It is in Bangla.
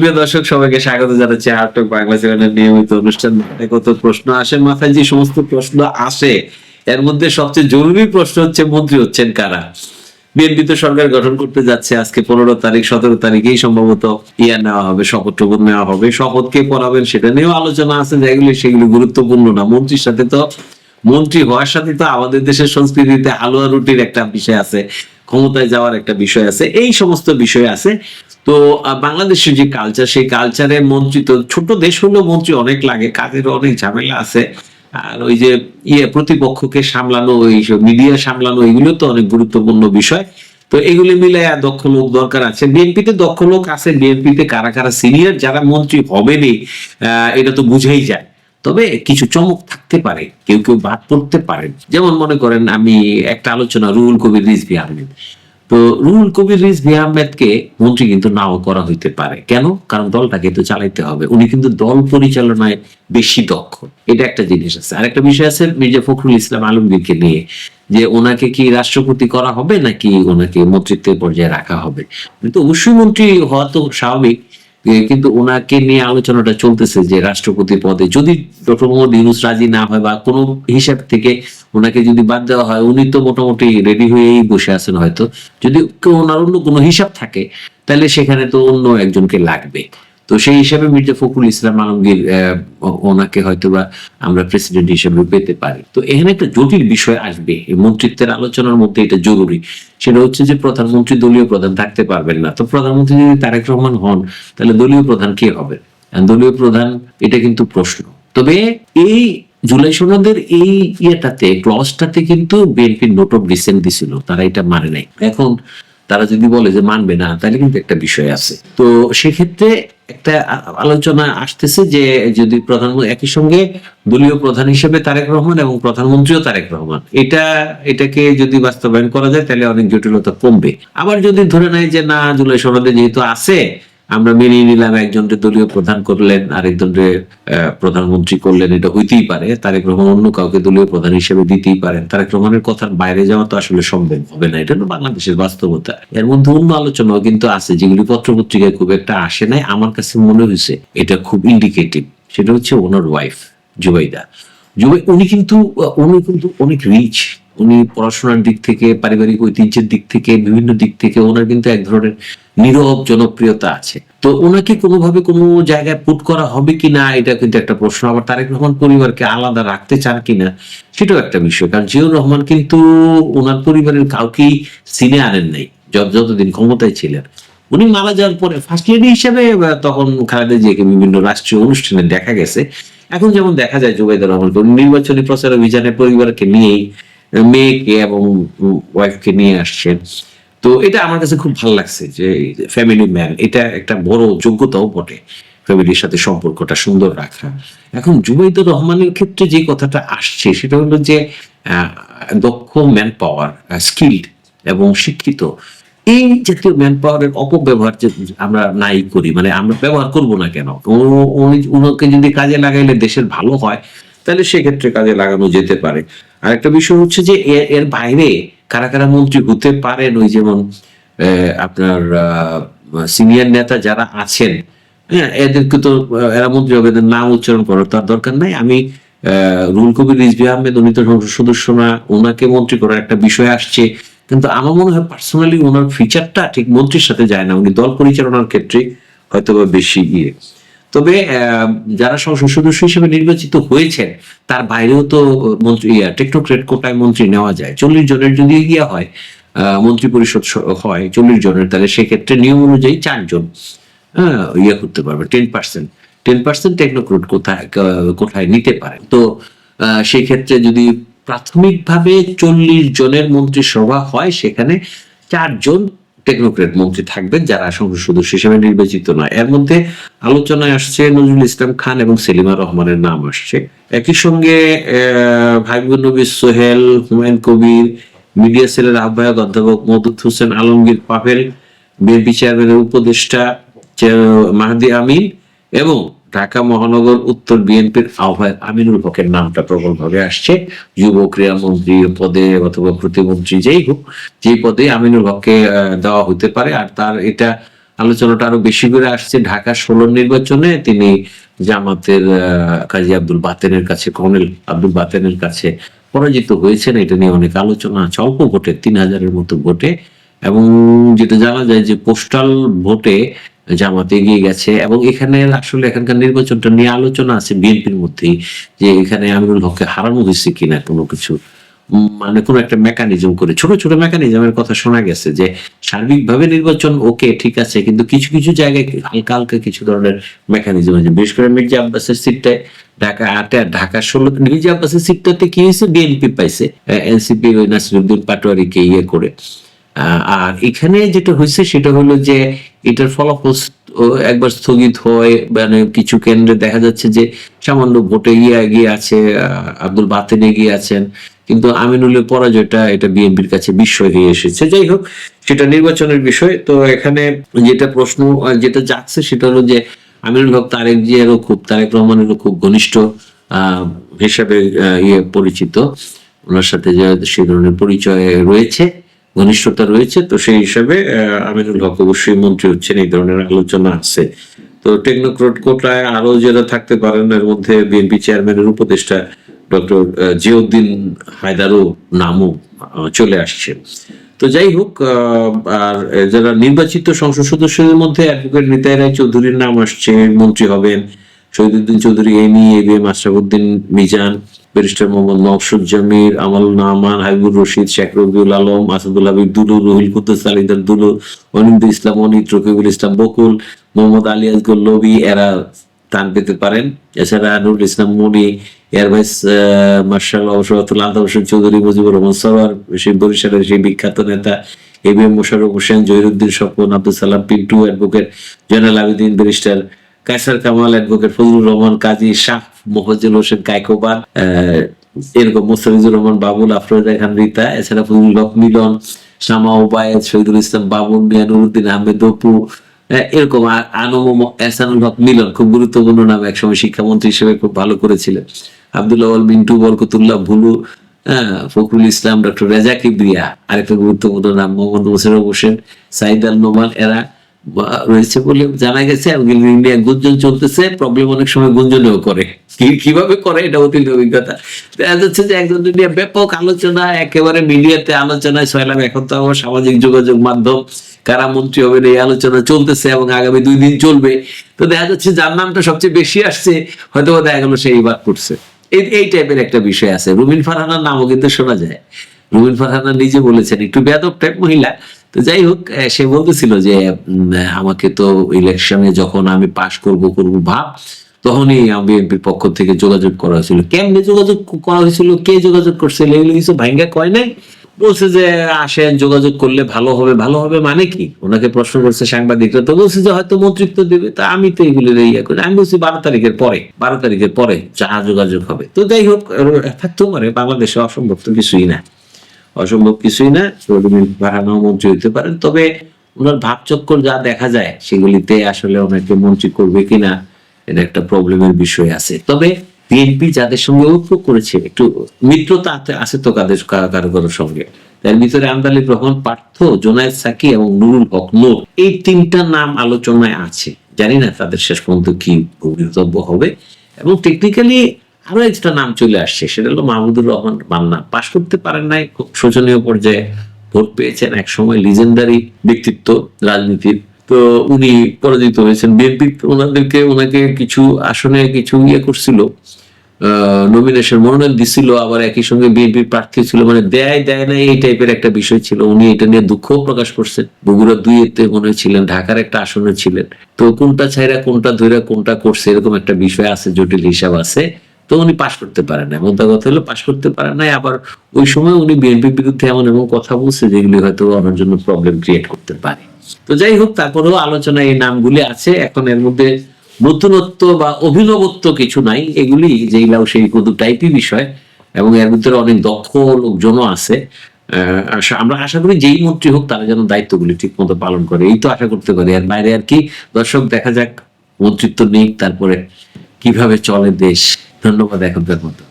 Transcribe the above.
দর্শক, সবাইকে স্বাগত জানাচ্ছি হার্টক বাংলা নিয়মিত অনুষ্ঠান। কত প্রশ্ন আসে, মাথায় যে সমস্ত প্রশ্ন আসে, এর মধ্যে সবচেয়ে জরুরি প্রশ্ন হচ্ছে, মন্ত্রী হচ্ছেন কারা? বিএনপি তো সরকার গঠন করতে যাচ্ছে, আজকে পনেরো তারিখ, সতেরো তারিখেই সম্ভবত ইয়া নেওয়া হবে, শপথ টপথ নেওয়া হবে। শপথ কে পড়াবেন সেটা নিয়েও আলোচনা আছে, যেগুলি সেগুলি গুরুত্বপূর্ণ না। মন্ত্রীর সাথে তো, মন্ত্রী হওয়ার সাথে তো আমাদের দেশের সংস্কৃতিতে হালুয়া রুটির একটা বিষয় আছে, ক্ষমতায় যাওয়ার একটা বিষয় আছে, এই সমস্ত বিষয় আছে। তো বাংলাদেশের যে কালচার সেই কালচারে মন্ত্রী তো ছোট দেশ হলেও মন্ত্রী অনেক লাগে কাজের অনেক ঝামেলা আছে। আর ওই যে ইয়ে প্রতিপক্ষকে সামলানো ওই মিডিয়া সামলানো এগুলো তো অনেক গুরুত্বপূর্ণ বিষয়। তো এগুলি মিলে দক্ষ লোক দরকার আছে। বিএনপিতে দক্ষ লোক আছে বিএনপিতে কারা কারা সিনিয়র যারা মন্ত্রী হবেনি আহ, এটা তো বুঝেই যায়। তবে কিছু চমক থাকতে পারে কেউ কেউ বাদ পড়তে পারেন যেমন মনে করেন আমি একটা আলোচনা রুহুল কবির রিজভি আহমেদ। তো রুহুল কবির রিজভি আহমেদকে মন্ত্রী কিন্তু নাও করা হইতে পারে। কেন? কারণ দলটাকে তো চালাইতে হবে। উনি কিন্তু দল পরিচালনায় বেশি দক্ষ। এটা একটা জিনিস আছে। আর একটা বিষয় আছে মির্জা ফখরুল ইসলাম আলমগীরকে নিয়ে। যে ওনাকে কি রাষ্ট্রপতি করা হবে নাকি ওনাকে মন্ত্রিত্বের পর্যায়ে রাখা হবে? তো অবশ্যই মন্ত্রী হওয়া তো স্বাভাবিক। কিন্তু ওনাকে নিয়ে আলোচনাটা চলতেছে যে রাষ্ট্রপতি পদে যদি ডক্টর মোহাম্মদ ইউনুস রাজি না হয় বা কোনো হিসাব থেকে ওনাকে যদি বাদ দেওয়া হয়, উনি তো মোটামুটি রেডি হয়েই বসে আছেন হয়তো। যদি ওনার অন্য কোনো হিসাব থাকে, তাহলে সেখানে তো অন্য একজনকে লাগবে। তো সেই হিসাবে মির্জা ফখরুল ইসলাম আলমগীর ওনাকে হয়তো বা আমরা প্রেসিডেন্ট হিসেবে পেতে পারি। তো এখানে একটা জটিল বিষয় আসবে। মন্ত্রিত্বের আলোচনার মধ্যে এটা জরুরি। সেটা হচ্ছে যে প্রধানমন্ত্রী দলীয় প্রধান থাকতে পারবেন না। তো প্রধানমন্ত্রী যদি তারেক রহমান হন, তাহলে দলীয় প্রধান কে হবে? দলীয় প্রধান, এটা কিন্তু প্রশ্ন। তবে এই জুলাই সনদের এই ইয়েটাতে ক্লসটাতে কিন্তু বিএনপি নোট অফ ডিসেন্ট দিছিল, তারা এটা মানে নাই। এখন তারা যদি বলে যে মানবে না, তাহলে কিন্তু একটা বিষয় আছে। তো সেক্ষেত্রে একটা আলোচনা আসতেছে যে যদি প্রধানমন্ত্রী, একই সঙ্গে দলীয় প্রধান হিসেবে তারেক রহমান এবং প্রধানমন্ত্রীও তারেক রহমান। এটা, এটাকে যদি বাস্তবায়ন করা যায়, তাহলে অনেক জটিলতা কমবে। আবার যদি ধরে নেয় যে না, জুলাই সনদে যেহেতু আছে আমরা মেনে নিলাম, একজনকে দলীয় প্রধান করলেন, আরেকজনকে প্রধানমন্ত্রী করলেন, এটা হইতেই পারে। তারেক রহমান অন্য কাউকে দলীয় প্রধান হিসেবে দিতেই পারেন। তারেক রহমানের কথার বাইরে যাওয়া তো আসলে সম্ভব হবে না, এটা বাংলাদেশের বাস্তবতা। এর মধ্যে অন্য আলোচনাও কিন্তু আছে, যেগুলি পত্রপত্রিকায় খুব একটা আসে নাই। আমার কাছে মনে হয়েছে এটা খুব ইন্ডিকেটিভ সেটা হচ্ছে ওনার ওয়াইফ জুবাইদা। জুবাই উনি কিন্তু উনি কিন্তু অনেক রিচ উনি পড়াশোনার দিক থেকে, পারিবারিক ঐতিহ্যের দিক থেকে, বিভিন্ন দিক থেকে ওনার কিন্তু এক ধরনের নীরব, জনপ্রিয়তা আছে। তো ওনাকে কোনোভাবে কোনো জায়গায় পুট করা হবে কিনা, এটা কিন্তু একটা প্রশ্ন। আবার তারেক রহমান পরিবারকে আলাদা রাখতে চান কিনা, সেটাও একটা বিষয়। কারণ জিয়াউর রহমান কিন্তু ওনার পরিবারের কাউকেই সিনে আনেন নাই যতদিন ক্ষমতায় ছিলেন। উনি মারা যাওয়ার পরে ফার্স্ট লেডি হিসেবে তখন খালেদা জিয়াকে বিভিন্ন রাষ্ট্রীয় অনুষ্ঠানে দেখা গেছে। এখন যেমন দেখা যায়, জুবাইদা রহমান নির্বাচনী প্রচার অভিযানে পরিবারকে নিয়েই মেয়েকে এবং ওয়াইফকে নিয়ে আসছেন তো এটা আমার কাছে খুব ভালো লাগছে যে ফ্যামিলি ম্যান এটা একটা বড় যোগ্যতাও বটে ফ্যামিলির সাথে সম্পর্কটা সুন্দর রাখা। এখন জুবাইদুর রহমানের ক্ষেত্রে যে কথাটা আসছে, সেটা হলো যে দক্ষ ম্যান পাওয়ার স্কিল্ড এবং শিক্ষিত। এই জাতীয় ম্যান পাওয়ারের অপব্যবহার যে আমরা নাই করি মানে আমরা ব্যবহার করব না কেন? উনি- উনাকে যদি কাজে লাগাইলে দেশের ভালো হয়, তাহলে সেক্ষেত্রে কাজে লাগানো যেতে পারে। আর একটা বিষয় হচ্ছে যে এর বাইরে কারা কারা মন্ত্রী হতে পারেন, ওই যেমন আপনার সিনিয়র নেতা যারা আছেন হ্যাঁ এদেরকে তো এরা মন্ত্রী হবে, এদের নাম উচ্চারণ করার তার দরকার নাই। আমি রুল কবির রিজভি আহমেদ, উনি তো সংসদ সদস্য না, ওনাকে মন্ত্রী করার একটা বিষয় আসছে। কিন্তু আমার মনে হয় পার্সোনালি ওনার ফিচারটা ঠিক মন্ত্রীর সাথে যায় না, উনি দল পরিচালনার ক্ষেত্রে হয়তো বা বেশি ইয়ে। তবে যারা সংসদ সদস্য হিসেবে নির্বাচিত হয়েছেন, তার বাইরেও তো মন্ত্রী টেকনোক্রেট কোটায় মন্ত্রী নেওয়া যায়। চল্লিশ জনের যদি ইয়া হয় মন্ত্রী পরিষদ হয় চল্লিশ জনের, তাহলে সেক্ষেত্রে নিয়ম অনুযায়ী চারজন হ্যাঁ ইয়ে করতে পারবে ten percent ten percent technocrat কোথায় কোথায় নিতে পারে। তো সেই ক্ষেত্রে যদি প্রাথমিকভাবে চল্লিশ জনের মন্ত্রিসভা হয়, সেখানে চারজন টেকনোক্রেট মন্ত্রী থাকবেন যারা সংসদ সদস্য হিসেবে নির্বাচিত নয়। এর মধ্যে আলোচনায় আসছে নজরুল ইসলাম খান এবং সেলিমা রহমানের নাম আসছে। একই সঙ্গে ভাইবুল নবী, সোহেল, হুমায়ুন কবির, মিডিয়া সেলের আহ্বায়ক অধ্যাপক মদুদ হোসেন, আলমগীর পাভেল, বিএনপি চেয়ারম্যানের উপদেষ্টা মাহাদি আমিন এবং ঢাকা মহানগর উত্তর বিএনপির আহ্বায়ক আমিনুল হকের নামটা প্রবলভাবে আসছে। যুব ক্রীড়া মন্ত্রী পদে অথবা প্রতিমন্ত্রী যেই হোক, যেই পদে আমিনুল হককে দেওয়া হতে পারে। আর তার এটা আলোচনাটা আরও বেশি করে আসছে ঢাকা ষোলো নির্বাচনে। তিনি জামাতের কাজী আব্দুল বাতেনের কাছে, কর্নেল আব্দুল বাতেনের কাছে পরাজিত হয়েছেন। এটা নিয়ে অনেক আলোচনা আছে। অল্প ভোটে, তিন হাজারের মতো ভোটে। এবং যেটা জানা যায় যে, পোস্টাল ভোটে জামাত এগিয়ে গেছে এবং এখানে আসলে এখানকার নির্বাচনটা নিয়ে আলোচনা আছে বিএনপির মধ্যেই যে এখানে আমিরুল হককে হারানো হয়েছে কিনা কোনো কিছু। মানে কোনো একটা মেকানিজম করে। ছোট ছোট মেকানিজমের কথা শোনা গেছে যে সার্বিকভাবে নির্বাচন ওকে ঠিক আছে, কিন্তু কিছু কিছু জায়গায় হালকা হালকা কিছু ধরনের মেকানিজম আছে। বিশেষ করে মির্জা আব্বাসের সিটটায় ঢাকা আটে ঢাকা ষোলো, মির্জা আব্বাসের সিটটাতে কি হয়েছে? বিএনপি পাইছে। এনসিপি ওই নাসিরুদ্দিন পাটোয়ারিকে ইয়ে করে। আর এখানে যেটা হয়েছে, সেটা হলো যে এটার ফলাফল একবার স্থগিত হয় মানে কিছু কেন্দ্রে দেখা যাচ্ছে যে সামান্য ভোটে গিয়ে এগিয়ে আছে আব্দুল বাতেন এগিয়ে আছেন, কিন্তু আমিনুলের পরাজয়টা এটা বিএনপির কাছে বিস্ময় হয়ে এসেছে। যাই হোক, সেটা নির্বাচনের বিষয়। তো এখানে যেটা প্রশ্ন, যেটা যাচ্ছে, সেটা হলো যে আমিনুল হক, তারেক জিয়ারও খুব, তারেক রহমানেরও খুব ঘনিষ্ঠ হিসাবে ইয়ে পরিচিত। ওনার সাথে যে সেই ধরনের পরিচয় রয়েছে। ঘনিষ্ঠতা রয়েছে, তো সেই হিসাবে আমিনুল হক অবশ্যই মন্ত্রী হচ্ছেন, এই ধরনের আলোচনা আছে। তো টেকনোক্রট কোটায় আরও যারা থাকতে পারেন, এর মধ্যে বিএনপি চেয়ারম্যানের উপদেষ্টা ডক্টর জিয়াউদ্দিন হায়দারও নামও চলে আসছে। তো যাই হোক আর যারা নির্বাচিত সংসদ সদস্যদের মধ্যে অ্যাডভোকেট নিতাই রায় চৌধুরীর নাম আসছে, মন্ত্রী হবেন শহীদুদ্দিন চৌধুরী, এমি A B M Ashrafuddin Mizan barrister Mohammad Naushud Jamir Amal Naman Habibur Rashid, Sheikh Rabiul Alam, Asadul Habib, Dulu, Ruhil Quddus Alidar Dulu, Anindu Islam, Anit, Rakibul Islam, Bakul, Mohammad Ali Azgar Lobi, এরা টান পেতে পারেন। এছাড়া Nurul Islam Moni air vice marshal অবসরতুল Altaf Hossain Chowdhury, Mujibur Rahman Sarwar সেই বরিশালের সেই বিখ্যাত নেতা A B M Mosharraf Hossain, Zahiruddin Swapan, Abdul Salam, Pintu advocate, Joynal Abedin, barrister Kaiser Kamal, advocate Fazlur Rahman, Kazi Shah Mofazzal Hossain Kaikobad আহ, এরকম মোস্তাফিজুর রহমান বাবুল আফরোজা খান রীতা এছাড়া ফজলুল হক মিলন শামা ওবায়দ শহীদুল ইসলাম বাবুল মিয়া নুরুদ্দিন আহমেদ অপু এরকম আনম এহসানুল হক মিলন খুব গুরুত্বপূর্ণ নাম একসময় শিক্ষামন্ত্রী হিসেবে খুব ভালো করেছিলেন। আব্দুল্লাহ মিন্টু বরকতুল্লাহ ভুলু ফখরুল ইসলাম ডক্টর রেজা কিবরিয়া আরেকটা গুরুত্বপূর্ণ নাম মোহাম্মদ মোশাররফ হোসেন সাইদ আল নোমান এরা রয়েছে বলে জানা গেছে ইন্ডিয়া গুঞ্জন চলতেছে প্রবলেম অনেক সময় গুঞ্জনেও করে। কীভাবে করে, এটা অতীত অভিজ্ঞতা। দেখা যাচ্ছে যে একজন নিয়ে ব্যাপক আলোচনা, একেবারে মিডিয়াতে আলোচনায় ছয়লাম, এখন তো আমার সামাজিক যোগাযোগ মাধ্যম, কারা মন্ত্রী হবেন, এই আলোচনা চলতেছে, এবং আগামী দুই দিন চলবে। তো দেখা যাচ্ছে যার নামটা সবচেয়ে বেশি আসছে হয়তো দেখা গেলো সেই বাদ করছে। এই এই টাইপের একটা বিষয় আছে। রুমিন ফারহানার নামও কিন্তু শোনা যায়। রুমিন ফারহানা নিজে বলেছেন, একটু বেদব টাইপ মহিলা তো যাই হোক সে বলতেছিল যে আমাকে তো ইলেকশনে যখন আমি পাশ করব করব ভাব, তখনই বিএনপির পক্ষ থেকে যোগাযোগ করা হয়েছিল। কেমনে যোগাযোগ করা হয়েছিল? কে যোগাযোগ করছিল এগুলো কিছু ভাঙ্গা কয় নাই? বলছে যে, আসেন, যোগাযোগ করলে ভালো হবে। ভালো হবে মানে কি? ওনাকে প্রশ্ন করছে সাংবাদিকরা। তো বলছে যে, হয়তো মন্ত্রিত্ব দেবে। তা আমি তো এগুলো ইয়ে করি। আমি বলছি বারো তারিখের পরে, বারো তারিখের পরে যা যোগাযোগ হবে। তো যাই হোক থাকতেও পারে। বাংলাদেশে অসম্ভব তো কিছুই না। অসম্ভব কিছুই না বাহানো মন্ত্রী হইতে পারেন তবে ওনার ভাবচক্কর যা দেখা যায়, সেগুলিতে আসলে ওনাকে মন্ত্রী করবে কিনা, এটা একটা প্রবলেমের বিষয় আছে। তবে বিএনপি যাদের সঙ্গে ঐক্য করেছে, একটু মিত্রতা আছে- তো কাদের কারও সঙ্গে। তার ভিতরে আমদালি রহমান, পার্থ, জোনায়েদ সাকি এবং নুরুল হক নূর, এই তিনটা নাম আলোচনায় আছে। জানি না তাদের শেষ পর্যন্ত কি বক্তব্য হবে। এবং টেকনিক্যালি আরও একটা নাম চলে আসছে, সেটা হলো মাহমুদুর রহমান মান্না। পাশ করতে পারেন নাই, খুব শোচনীয় পর্যায়ে ভোট পেয়েছেন এক সময় লিজেন্ডারি ব্যক্তিত্ব, রাজনীতির। তো উনি পরাজিত হয়েছেন। বিএনপি ওনাদেরকে, ওনাকে কিছু আসনে কিছু ইয়ে করছিল নমিনেশন মনোনয়ন দিছিল, আবার একই সঙ্গে বিএনপির প্রার্থী ছিল মানে দেয় দেয় না এই টাইপের একটা বিষয় ছিল। উনি এটা নিয়ে দুঃখ প্রকাশ করছেন। বগুড়া দুই এতে মনে ছিলেন, ঢাকার একটা আসনে ছিলেন। তো কোনটা ছাইরা, কোনটা ধইরা, কোনটা করছে, এরকম একটা বিষয় আছে, জটিল হিসাব আছে। তো উনি পাশ করতে পারেন না মোদ্দা কথা হলো পাশ করতে পারেন নাই, আবার ওই সময় উনি বিএনপির বিরুদ্ধে এমন এমন কথা বলছে যেগুলি হয়তো ওনার জন্য প্রবলেম ক্রিয়েট করতে পারে। তো যাই হোক, তারপরেও আলোচনায় এই নামগুলি আছে। এখন এর মধ্যে নতুনত্ব বা অভিনবত্ব কিছু নাই। এগুলি যেগুলাও সেই কত টাইপই বিষয় এবং এর ভিতরে অনেক দক্ষ লোকজনও আছে। আমরা আশা করি যেই মন্ত্রী হোক তারা যেন দায়িত্বগুলি ঠিক মতো পালন করে। এই তো আশা করতে পারি। আর বাইরে আর কি? দর্শক, দেখা যাক মন্ত্রিত্ব নিক, তারপরে কীভাবে চলে দেশ। ধন্যবাদ এখনকার মতো।